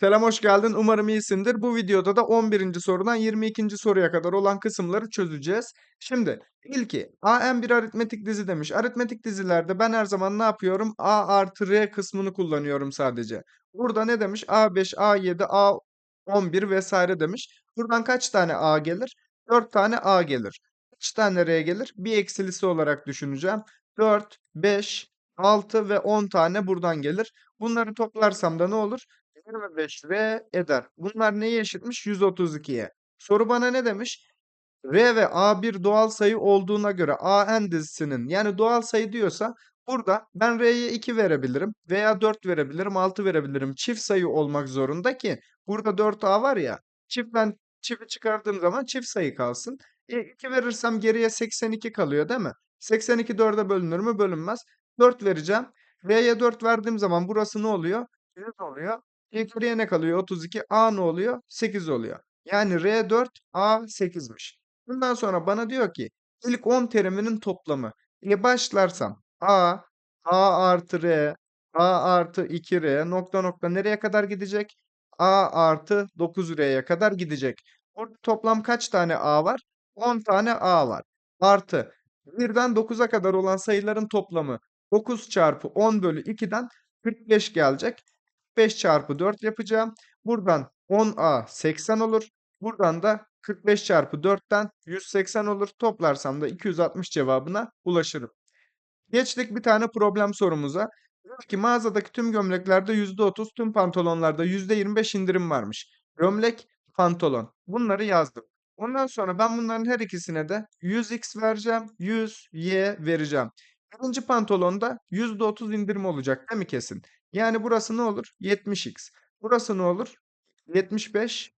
Selam hoş geldin. Umarım iyisindir. Bu videoda da 11. sorudan 22. soruya kadar olan kısımları çözeceğiz. Şimdi ilki AN bir aritmetik dizi demiş. Aritmetik dizilerde ben her zaman ne yapıyorum? A artı R kısmını kullanıyorum sadece. Burada ne demiş? A5, A7, A11 vesaire demiş. Buradan kaç tane A gelir? 4 tane A gelir. Kaç tane R gelir? Bir eksilisi olarak düşüneceğim. 4, 5, 6 ve 10 tane buradan gelir. Bunları toplarsam da ne olur? 25 R eder. Bunlar neye eşitmiş? 132'ye. Soru bana ne demiş? R ve A bir doğal sayı olduğuna göre AN dizisinin yani doğal sayı diyorsa burada ben R'ye 2 verebilirim veya 4 verebilirim, 6 verebilirim. Çift sayı olmak zorunda ki burada 4A var ya çift ben çift'i çıkardığım zaman çift sayı kalsın. E, 2 verirsem geriye 82 kalıyor değil mi? 82 4'e bölünür mü? Bölünmez. 4 vereceğim. R'ye 4 verdiğim zaman burası ne oluyor? 100 oluyor. Geriye ne kalıyor? 32. A ne oluyor? 8 oluyor. Yani R4 A 8'miş. Bundan sonra bana diyor ki ilk 10 teriminin toplamı. E başlarsam A, A artı R, A artı 2R nokta nokta nereye kadar gidecek? A artı 9R'ye kadar gidecek. Burada toplam kaç tane A var? 10 tane A var. Artı 1'den 9'a kadar olan sayıların toplamı 9 çarpı 10 bölü 2'den 45 gelecek. 5 çarpı 4 yapacağım. Buradan 10A 80 olur. Buradan da 45 çarpı 4'ten 180 olur. Toplarsam da 260 cevabına ulaşırım. Geçtik bir tane problem sorumuza. Diyor ki mağazadaki tüm gömleklerde %30, tüm pantolonlarda %25 indirim varmış. Gömlek, pantolon. Bunları yazdım. Ondan sonra ben bunların her ikisine de 100x vereceğim, 100y vereceğim. Birinci pantolonda %30 indirim olacak değil mi kesin? Yani burası ne olur? 70x. Burası ne olur? 75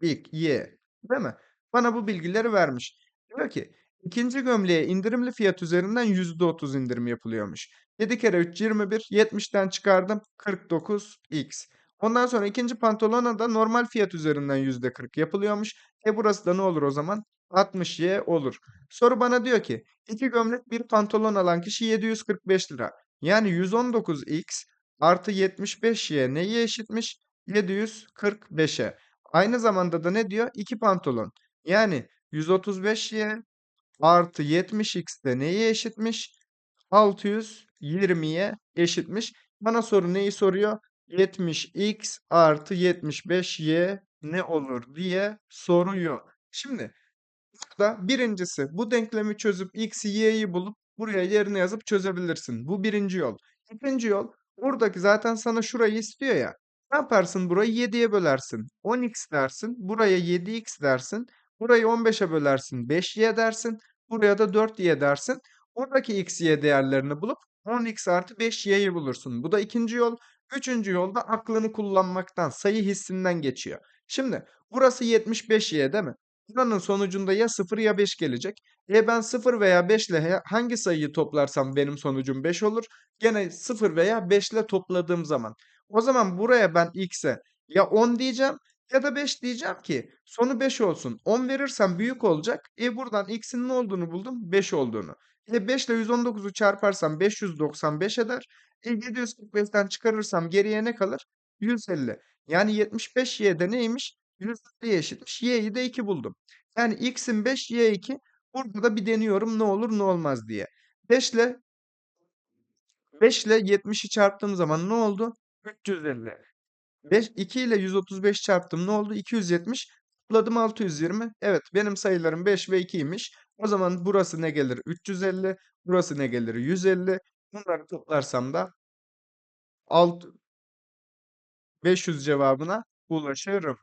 ilk y. Değil mi? Bana bu bilgileri vermiş. Diyor ki ikinci gömleğe indirimli fiyat üzerinden %30 indirim yapılıyormuş. 7 kere 3 21. 70'ten çıkardım. 49x. Ondan sonra ikinci pantolona da normal fiyat üzerinden %40 yapılıyormuş. E burası da ne olur o zaman? 60y olur. Soru bana diyor ki iki gömlek bir pantolon alan kişi 745 lira. Yani 119x artı 75y neye eşitmiş? 745'e. Aynı zamanda da ne diyor? 2 pantolon. Yani 135y artı 70x de neye eşitmiş? 620'ye eşitmiş. Bana soru neyi soruyor? 70x artı 75y ne olur diye soruyor. Şimdi burada birincisi bu denklemi çözüp x'i y'yi bulup buraya yerine yazıp çözebilirsin. Bu birinci yol. İkinci yol buradaki zaten sana şurayı istiyor ya. Ne yaparsın burayı 7'ye bölersin. 10x dersin. Buraya 7x dersin. Burayı 15'e bölersin. 5y dersin. Buraya da 4y dersin. Oradaki x, y değerlerini bulup 10x artı 5y'yi bulursun. Bu da ikinci yol. Üçüncü yolda aklını kullanmaktan, sayı hissinden geçiyor. Şimdi burası 75y değil mi? Buranın sonucunda ya 0 ya 5 gelecek. E ben 0 veya 5 ile hangi sayıyı toplarsam benim sonucum 5 olur. Gene 0 veya 5 ile topladığım zaman. O zaman buraya ben x'e ya 10 diyeceğim ya da 5 diyeceğim ki sonu 5 olsun. 10 verirsem büyük olacak. E buradan x'in ne olduğunu buldum? 5 olduğunu. E 5 ile 119'u çarparsam 595 eder. E 745'ten çıkarırsam geriye ne kalır? 150. Yani 75y'de neymiş? 150'ye eşitmiş. Y'yi de 2 buldum. Yani x'in 5, y 2. Burada da bir deniyorum ne olur ne olmaz diye. 5 ile 5 ile 70'i çarptığım zaman ne oldu? 350. 5, 2 ile 135 çarptım ne oldu? 270. Topladım 620. Evet benim sayılarım 5 ve 2'ymiş. O zaman burası ne gelir? 350. Burası ne gelir? 150. Bunları toplarsam da 6 500 cevabına ulaşırım.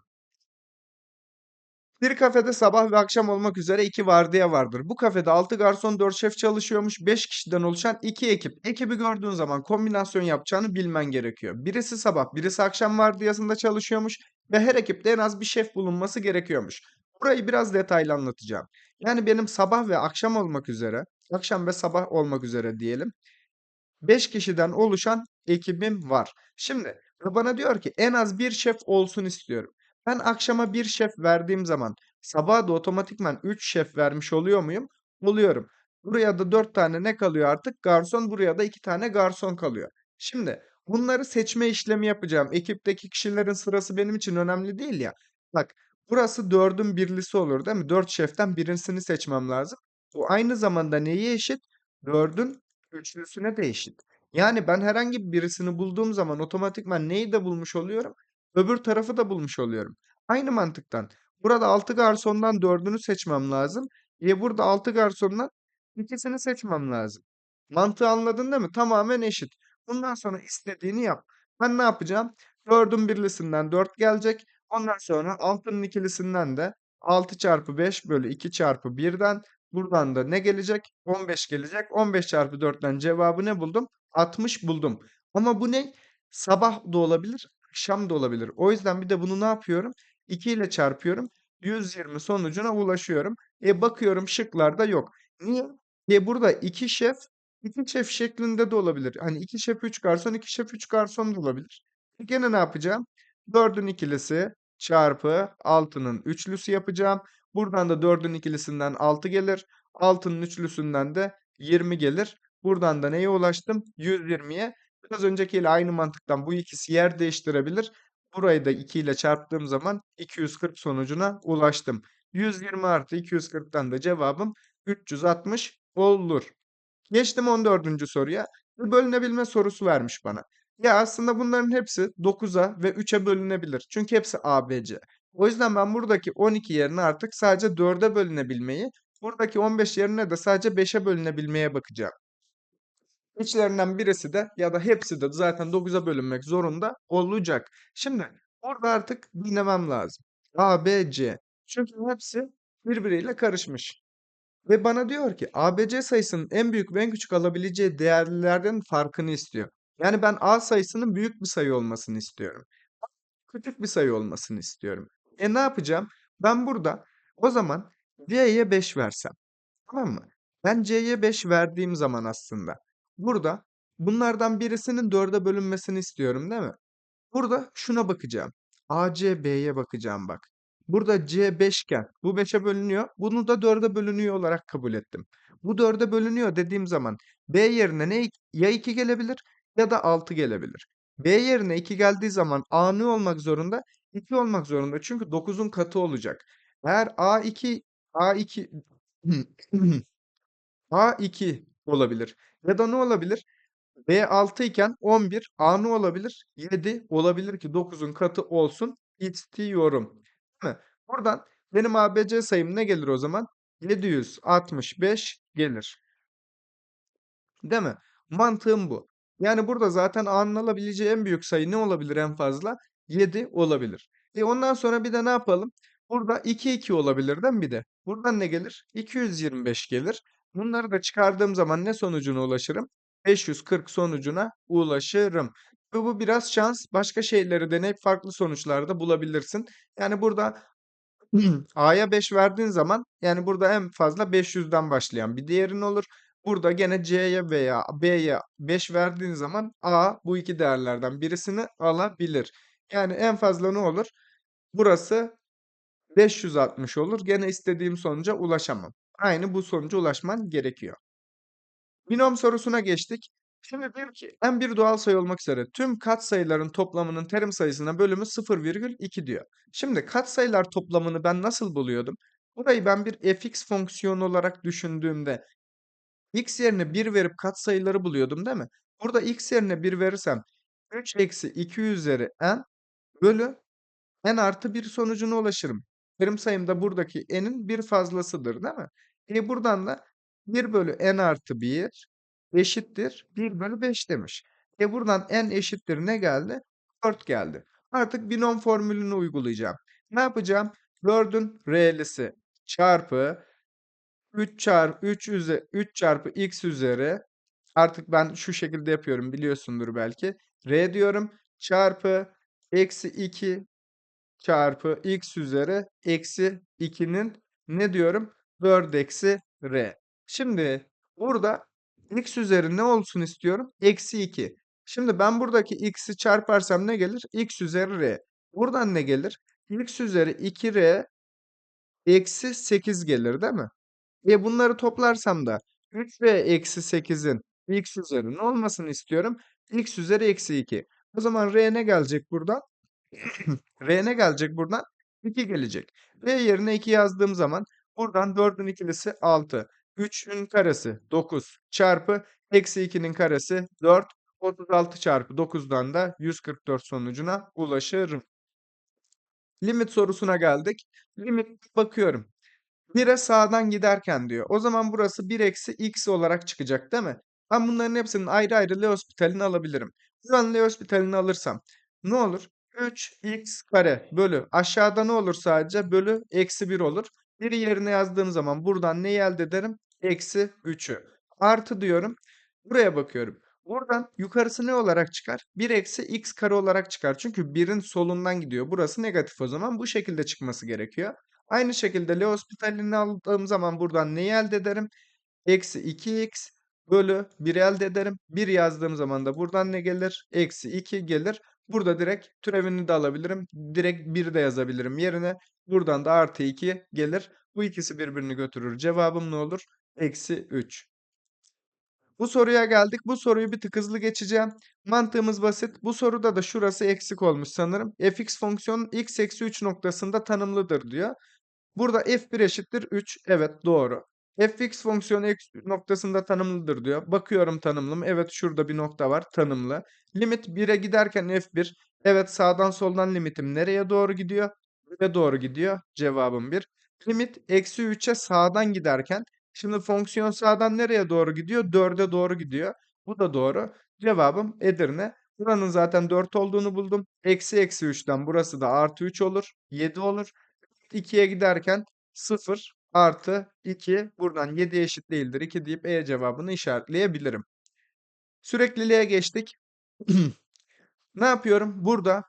Bir kafede sabah ve akşam olmak üzere iki vardiya vardır. Bu kafede 6 garson 4 şef çalışıyormuş. 5 kişiden oluşan 2 ekip. Ekibi gördüğün zaman kombinasyon yapacağını bilmen gerekiyor. Birisi sabah, birisi akşam vardiyasında çalışıyormuş ve her ekipte en az bir şef bulunması gerekiyormuş. Burayı biraz detaylı anlatacağım. Yani benim sabah ve akşam olmak üzere, akşam ve sabah olmak üzere diyelim. 5 kişiden oluşan ekibim var. Şimdi bana diyor ki en az bir şef olsun istiyorum. Ben akşama bir şef verdiğim zaman sabaha da otomatikman 3 şef vermiş oluyor muyum? Oluyorum. Buraya da 4 tane ne kalıyor artık? Garson. Buraya da 2 tane garson kalıyor. Şimdi Bunları seçme işlemi yapacağım. Ekipteki kişilerin sırası benim için önemli değil ya. Bak burası 4'ün birlisi olur değil mi? 4 şeften birisini seçmem lazım. Bu aynı zamanda neye eşit? 4'ün üçlüsüne de eşit. Yani ben herhangi birisini bulduğum zaman otomatikman neyi de bulmuş oluyorum? Öbür tarafı da bulmuş oluyorum. Aynı mantıktan. Burada 6 garsondan 4'ünü seçmem lazım. E burada 6 garsondan ikisini seçmem lazım. Mantığı anladın değil mi? Tamamen eşit. Bundan sonra istediğini yap. Ben ne yapacağım? 4'ün birlisinden 4 gelecek. Ondan sonra 6'nın ikilisinden de 6 çarpı 5 bölü 2 çarpı 1'den buradan da ne gelecek? 15 gelecek. 15 çarpı 4'ten cevabı ne buldum? 60 buldum. Ama bu ne? Sabah da olabilir, akşam da olabilir. O yüzden bir de bunu ne yapıyorum? 2 ile çarpıyorum. 120 sonucuna ulaşıyorum. E bakıyorum şıklarda yok. Niye? E burada 2 şef, 2 şef şeklinde de olabilir. Hani 2 şef 3 garson, 2 şef 3 garson da olabilir. E gene ne yapacağım? 4'ün ikilisi çarpı 6'nın üçlüsü yapacağım. Buradan da 4'ün ikilisinden 6 gelir. 6'nın üçlüsünden de 20 gelir. Buradan da neye ulaştım? 120'ye. Biraz öncekiyle aynı mantıktan bu ikisi yer değiştirebilir. Burayı da 2 ile çarptığım zaman 240 sonucuna ulaştım. 120 artı 240'tan da cevabım 360 olur. Geçtim 14. soruya. Bölünebilme sorusu vermiş bana. Ya aslında bunların hepsi 9'a ve 3'e bölünebilir. Çünkü hepsi ABC. O yüzden ben buradaki 12 yerine artık sadece 4'e bölünebilmeyi, buradaki 15 yerine de sadece 5'e bölünebilmeye bakacağım. İçlerinden birisi de ya da hepsi de zaten 9'a bölünmek zorunda olacak. Şimdi burada artık dinlemem lazım. A, B, C. Çünkü hepsi birbiriyle karışmış. Ve bana diyor ki ABC sayısının en büyük ve en küçük alabileceği değerlerden farkını istiyor. Yani ben A sayısının büyük bir sayı olmasını istiyorum. Küçük bir sayı olmasını istiyorum. E ne yapacağım? Ben burada o zaman C'ye 5 versem. Tamam mı? Ben C'ye 5 verdiğim zaman aslında burada bunlardan birisinin 4'e bölünmesini istiyorum değil mi? Burada şuna bakacağım. AC B'ye bakacağım bak. Burada C 5 iken bu 5'e bölünüyor. Bunu da 4'e bölünüyor olarak kabul ettim. Bu 4'e bölünüyor dediğim zaman B yerine ne ya 2 gelebilir ya da 6 gelebilir. B yerine 2 geldiği zaman A ne olmak zorunda? 2 olmak zorunda. Çünkü 9'un katı olacak. Eğer A2 A2 A2 olabilir. Ya da ne olabilir? B 6 iken 11 A ne olabilir? 7 olabilir ki 9'un katı olsun istiyorum. Değil mi? Buradan benim ABC sayım ne gelir o zaman? 765 gelir. Değil mi? Mantığım bu. Yani burada zaten A'nın alabileceği en büyük sayı ne olabilir en fazla? 7 olabilir. E ondan sonra bir de ne yapalım? Burada 2 2 olabilir değil mi bir de? Buradan ne gelir? 225 gelir. Bunları da çıkardığım zaman ne sonucuna ulaşırım? 540 sonucuna ulaşırım. Ve bu biraz şans. Başka şeyleri deneyip farklı sonuçlarda bulabilirsin. Yani burada A'ya 5 verdiğin zaman yani burada en fazla 500'den başlayan bir değerin olur. Burada gene C'ye veya B'ye 5 verdiğin zaman A bu iki değerlerden birisini alabilir. Yani en fazla ne olur? Burası 560 olur. Gene istediğim sonuca ulaşamam. Aynı bu sonuca ulaşman gerekiyor. Binom sorusuna geçtik. Şimdi diyor ki en bir doğal sayı olmak üzere tüm katsayıların toplamının terim sayısına bölümü 0,2 diyor. Şimdi katsayılar toplamını ben nasıl buluyordum? Burayı ben bir fx fonksiyonu olarak düşündüğümde x yerine 1 verip katsayıları buluyordum değil mi? Burada x yerine 1 verirsem 3 eksi 2 üzeri n bölü n artı 1 sonucuna ulaşırım. Terim sayım da buradaki n'in bir fazlasıdır değil mi? E buradan da 1 bölü n artı 1 eşittir 1 bölü 5 demiş. E buradan n eşittir ne geldi? 4 geldi. Artık binom formülünü uygulayacağım. Ne yapacağım? 4'ün r'lisi çarpı 3 çarpı 3 üzeri 3 çarpı x üzeri artık ben şu şekilde yapıyorum biliyorsundur belki. R diyorum çarpı eksi 2 çarpı x üzeri eksi 2'nin ne diyorum? 4 eksi r. Şimdi burada x üzeri ne olsun istiyorum? Eksi 2. Şimdi ben buradaki x'i çarparsam ne gelir? x üzeri r. Buradan ne gelir? x üzeri 2r eksi 8 gelir değil mi? E bunları toplarsam da 3r eksi 8'in x üzeri ne olmasını istiyorum? x üzeri eksi 2. O zaman r ne gelecek buradan? r ne gelecek buradan? 2 gelecek. r yerine 2 yazdığım zaman buradan 4'ün ikilisi 6. 3'ün karesi 9 çarpı eksi 2'nin karesi 4. 36 çarpı 9'dan da 144 sonucuna ulaşırım. Limit sorusuna geldik. Limit bakıyorum. 1'e sağdan giderken diyor. O zaman burası 1 eksi x olarak çıkacak değil mi? Ben bunların hepsinin ayrı ayrı L'Hospital'ini alabilirim. Buranın L'Hospital'ini alırsam ne olur? 3x kare bölü aşağıda ne olur sadece? Bölü eksi 1 olur. 1'i yerine yazdığım zaman buradan neyi elde ederim? Eksi 3'ü. Artı diyorum. Buraya bakıyorum. Buradan yukarısı ne olarak çıkar? 1 eksi x kare olarak çıkar. Çünkü 1'in solundan gidiyor. Burası negatif o zaman. Bu şekilde çıkması gerekiyor. Aynı şekilde L'Hospital'ini aldığım zaman buradan neyi elde ederim? Eksi 2x bölü 1 elde ederim. 1 yazdığım zaman da buradan ne gelir? Eksi 2 gelir. Burada direkt türevini de alabilirim. Direkt 1 de yazabilirim yerine. Buradan da artı 2 gelir. Bu ikisi birbirini götürür. Cevabım ne olur? Eksi 3. Bu soruya geldik. Bu soruyu bir tık hızlı geçeceğim. Mantığımız basit. Bu soruda da şurası eksik olmuş sanırım. fx fonksiyonu x eksi 3 noktasında tanımlıdır diyor. Burada f1 eşittir 3. Evet doğru. Fx fonksiyonu x noktasında tanımlıdır diyor. Bakıyorum tanımlı? Evet şurada bir nokta var tanımlı. Limit 1'e giderken f1. Evet sağdan soldan limitim nereye doğru gidiyor? 1'e doğru gidiyor. Cevabım 1. Limit eksi 3'e sağdan giderken. Şimdi fonksiyon sağdan nereye doğru gidiyor? 4'e doğru gidiyor. Bu da doğru. Cevabım Edirne. Buranın zaten 4 olduğunu buldum. Eksi eksi 3'ten burası da artı 3 olur. 7 olur. 2'ye giderken 0 artı 2 buradan 7 eşit değildir 2 deyip E cevabını işaretleyebilirim. Sürekliliğe geçtik. ne yapıyorum? Burada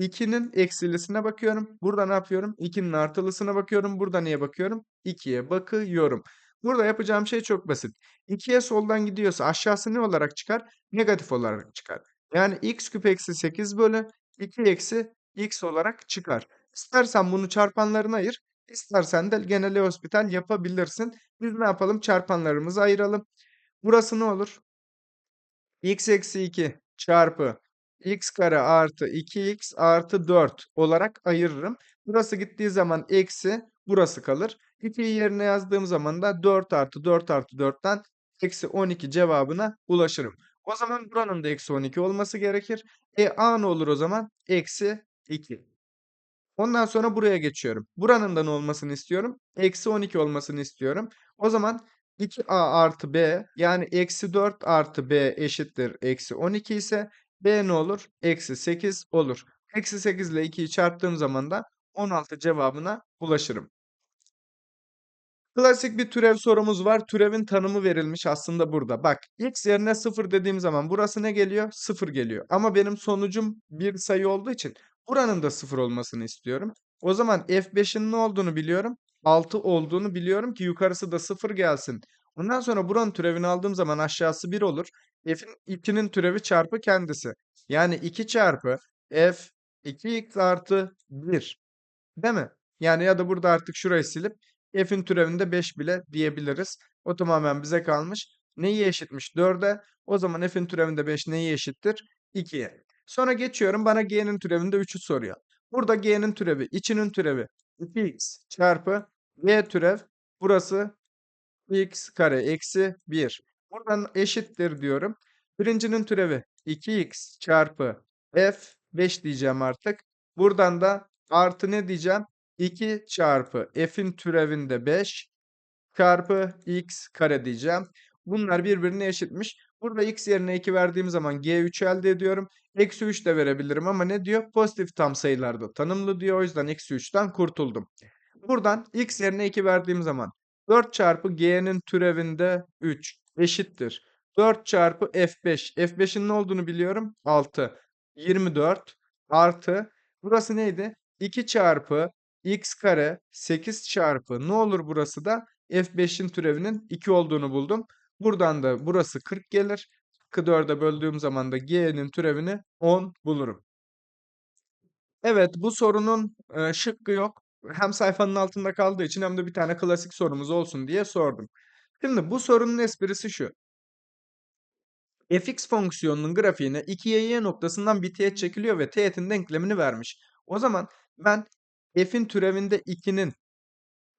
2'nin eksilisine bakıyorum. Burada ne yapıyorum? 2'nin artılısına bakıyorum. Burada neye bakıyorum? 2'ye bakıyorum. Burada yapacağım şey çok basit. 2'ye soldan gidiyorsa aşağısı ne olarak çıkar? Negatif olarak çıkar. Yani x küp eksi 8 bölü 2 eksi x olarak çıkar. İstersen bunu çarpanlarına ayır. İstersen de genel hospital yapabilirsin. Biz ne yapalım? Çarpanlarımızı ayıralım. Burası ne olur? x eksi 2 çarpı x kare artı 2x artı 4 olarak ayırırım. Burası gittiği zaman eksi burası kalır. 2'yi yerine yazdığım zaman da 4 artı 4 artı 4'ten eksi 12 cevabına ulaşırım. O zaman buranın da eksi 12 olması gerekir. E a ne olur o zaman? Eksi 2. Ondan sonra buraya geçiyorum. Buranın da ne olmasını istiyorum? Eksi 12 olmasını istiyorum. O zaman 2a artı b yani eksi 4 artı b eşittir eksi 12 ise b ne olur? Eksi 8 olur. Eksi 8 ile 2'yi çarptığım zaman da 16 cevabına ulaşırım. Klasik bir türev sorumuz var. Türevin tanımı verilmiş aslında burada. Bak x yerine 0 dediğim zaman burası ne geliyor? 0 geliyor. Ama benim sonucum bir sayı olduğu için buranın da 0 olmasını istiyorum. O zaman f5'in ne olduğunu biliyorum. 6 olduğunu biliyorum ki yukarısı da 0 gelsin. Ondan sonra buranın türevini aldığım zaman aşağısı 1 olur. F'in 2'nin türevi çarpı kendisi. Yani 2 çarpı f 2x artı 1. Değil mi? Yani ya da burada artık şurayı silip f'in türevinde 5 bile diyebiliriz. O tamamen bize kalmış. Neyi eşitmiş? 4'e. O zaman f'in türevinde 5 neyi eşittir? 2'ye. Sonra geçiyorum bana g'nin türevinde 3'ü soruyor. Burada g'nin türevi, içinin türevi 2x çarpı g türev. Burası x kare eksi 1. Buradan eşittir diyorum. Birincinin türevi 2x çarpı f 5 diyeceğim artık. Buradan da artı ne diyeceğim? 2 çarpı f'in türevinde 5 çarpı x kare diyeceğim. Bunlar birbirine eşitmiş. Burada x yerine 2 verdiğim zaman g3 elde ediyorum. Eksi 3 de verebilirim ama ne diyor? Pozitif tam sayılarda tanımlı diyor. O yüzden eksi 3'ten kurtuldum. Buradan x yerine 2 verdiğim zaman 4 çarpı g'nin türevinde 3 eşittir. 4 çarpı f5. f5'in ne olduğunu biliyorum. 6. 24 artı. Burası neydi? 2 çarpı x kare 8 çarpı ne olur burası da f5'in türevinin 2 olduğunu buldum. Buradan da burası 40 gelir. 4'e böldüğüm zaman da g'nin türevini 10 bulurum. Evet bu sorunun e, şıkkı yok. Hem sayfanın altında kaldığı için hem de bir tane klasik sorumuz olsun diye sordum. Şimdi bu sorunun esprisi şu. fx fonksiyonunun grafiğine 2y noktasından bir teğet çekiliyor ve teğetin denklemini vermiş. O zaman ben f'in türevinde 2'nin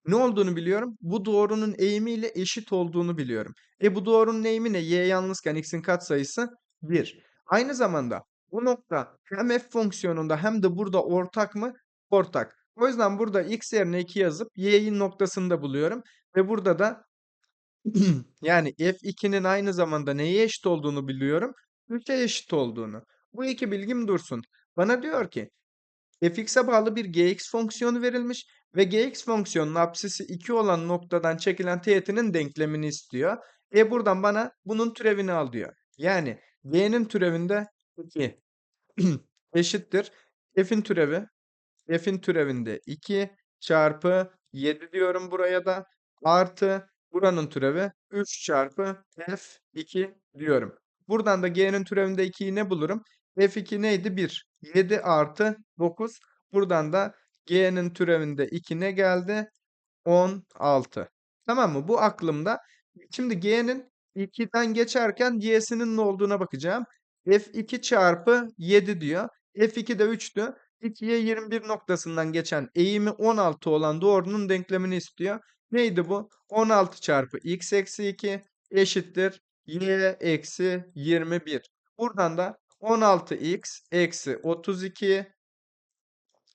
ne olduğunu biliyorum. Bu doğrunun eğimiyle eşit olduğunu biliyorum. E bu doğrunun eğimi ne? Y yalnızken x'in katsayısı 1. Aynı zamanda bu nokta hem f fonksiyonunda hem de burada ortak mı? Ortak. O yüzden burada x yerine 2 yazıp y'nin noktasını da buluyorum. Ve burada da yani f2'nin aynı zamanda neye eşit olduğunu biliyorum. 3'e eşit olduğunu. Bu iki bilgim dursun. Bana diyor ki fx'e bağlı bir gx fonksiyonu verilmiş ve gx fonksiyonunun apsisi 2 olan noktadan çekilen teğetinin denklemini istiyor. E buradan bana bunun türevini al diyor. Yani y'nin türevinde 2 eşittir. f'in türevi f'in türevinde 2 çarpı 7 diyorum buraya da artı buranın türevi 3 çarpı f2 diyorum. Buradan da g'nin türevinde 2'yi ne bulurum? F2 neydi? 1. 7 artı 9. Buradan da g'nin türevinde 2 ne geldi? 16. Tamam mı? Bu aklımda. Şimdi g'nin 2'den geçerken y'sinin ne olduğuna bakacağım. f2 çarpı 7 diyor. f2 de 3'tü. 2'ye 21 noktasından geçen eğimi 16 olan doğrunun denklemini istiyor. Neydi bu? 16 çarpı x eksi 2 eşittir y eksi 21. Buradan da 16x eksi 32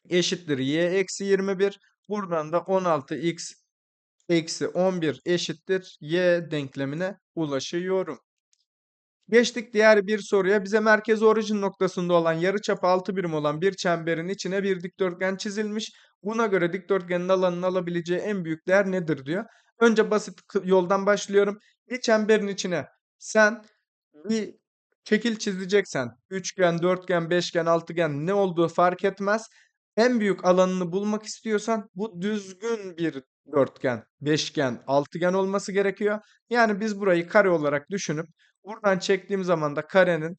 eşittir y eksi 21. Buradan da 16x eksi 11 eşittir y denklemine ulaşıyorum. Geçtik diğer bir soruya. Bize merkez orijin noktasında olan yarıçapı 6 birim olan bir çemberin içine bir dikdörtgen çizilmiş. Buna göre dikdörtgenin alanının alabileceği en büyük değer nedir diyor. Önce basit yoldan başlıyorum. Bir çemberin içine sen bir şekil çizeceksen üçgen, dörtgen, beşgen, altıgen ne olduğu fark etmez. En büyük alanını bulmak istiyorsan bu düzgün bir dörtgen, beşgen, altıgen olması gerekiyor. Yani biz burayı kare olarak düşünüp buradan çektiğim zaman da karenin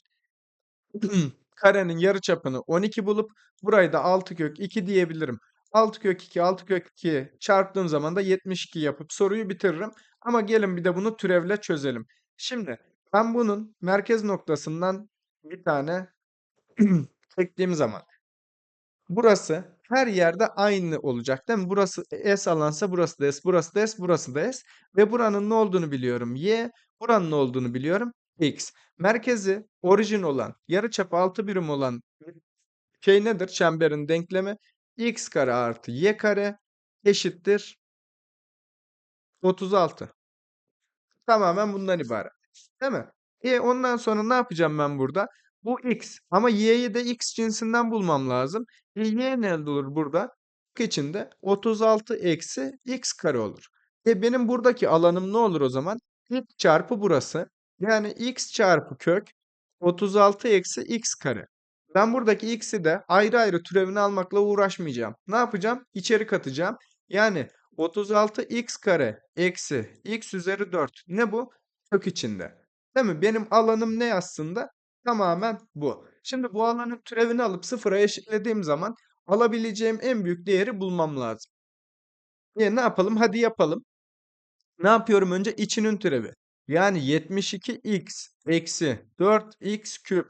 karenin yarıçapını 12 bulup burayı da 6 kök 2 diyebilirim. 6 kök 2, 6 kök 2 çarptığım zaman da 72 yapıp soruyu bitiririm. Ama gelin bir de bunu türevle çözelim. Şimdi ben bunun merkez noktasından bir tane çektiğim zaman burası her yerde aynı olacak değil mi? Burası S alansa burası da S, burası da S, burası da S. Ve buranın ne olduğunu biliyorum. Y, buranın ne olduğunu biliyorum. X. Merkezi orijin olan, yarıçapı 6 birim olan şey nedir? Çemberin denklemi x kare artı y kare eşittir 36. Tamamen bundan ibaret. Değil mi? E ondan sonra ne yapacağım ben burada? Bu x ama y'yi de x cinsinden bulmam lazım. E, y ne olur burada? içinde 36 eksi x kare olur. E benim buradaki alanım ne olur o zaman? x çarpı burası. Yani x çarpı kök 36 eksi x kare. Ben buradaki x'i de ayrı ayrı türevini almakla uğraşmayacağım. Ne yapacağım? İçeri katacağım. Yani 36x kare eksi x üzeri 4. Ne bu? Kök içinde. Değil mi? Benim alanım ne aslında? Tamamen bu. Şimdi bu alanın türevini alıp sıfıra eşitlediğim zaman alabileceğim en büyük değeri bulmam lazım. E, ne yapalım? Hadi yapalım. Ne yapıyorum önce? İçinin türevi. Yani 72x eksi 4x küp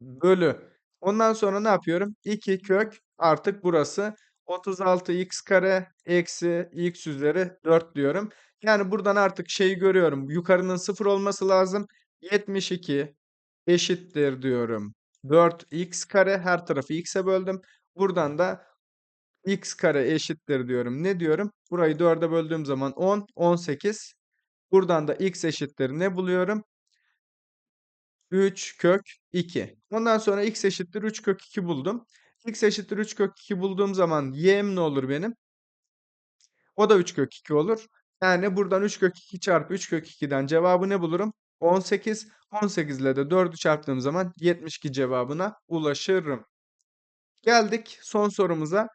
bölü. Ondan sonra ne yapıyorum? 2 kök artık burası 36x kare eksi x üzeri 4 diyorum. Yani buradan artık şeyi görüyorum. Yukarının 0 olması lazım. 72 eşittir diyorum. 4x kare her tarafı x'e böldüm. Buradan da x kare eşittir diyorum. Ne diyorum? Burayı 4'e böldüğüm zaman 10, 18. Buradan da x eşittir ne buluyorum? 3 kök 2. Ondan sonra x eşittir 3 kök 2 buldum. x eşittir 3 kök 2 bulduğum zaman y'm ne olur benim? O da 3 kök 2 olur. Yani buradan 3 kök 2 çarpı 3 kök 2'den cevabı ne bulurum? 18. 18 ile de 4'ü çarptığım zaman 72 cevabına ulaşırım. Geldik son sorumuza.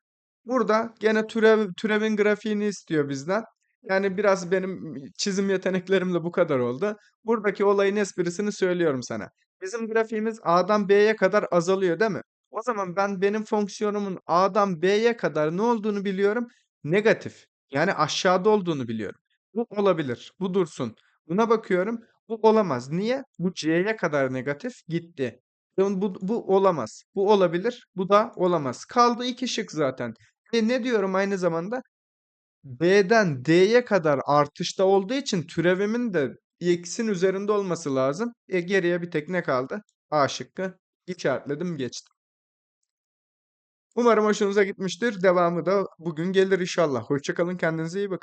Burada gene türev, türevin grafiğini istiyor bizden. Yani biraz benim çizim yeteneklerim de bu kadar oldu. Buradaki olayın esprisini söylüyorum sana. Bizim grafiğimiz A'dan B'ye kadar azalıyor değil mi? O zaman ben benim fonksiyonumun A'dan B'ye kadar ne olduğunu biliyorum? Negatif. Yani aşağıda olduğunu biliyorum. Bu olabilir. Bu dursun. Buna bakıyorum. Bu olamaz. Niye? Bu C'ye kadar negatif gitti. Yani Bu, bu olamaz. Bu olabilir. Bu da olamaz. Kaldı iki şık zaten. Ve ne diyorum aynı zamanda? B'den D'ye kadar artışta olduğu için türevimin de x'in üzerinde olması lazım. E geriye bir tek ne kaldı? A şıkkı. İşaretledim geçtim. Umarım hoşunuza gitmiştir. Devamı da bugün gelir inşallah. Hoşçakalın kendinize iyi bakın.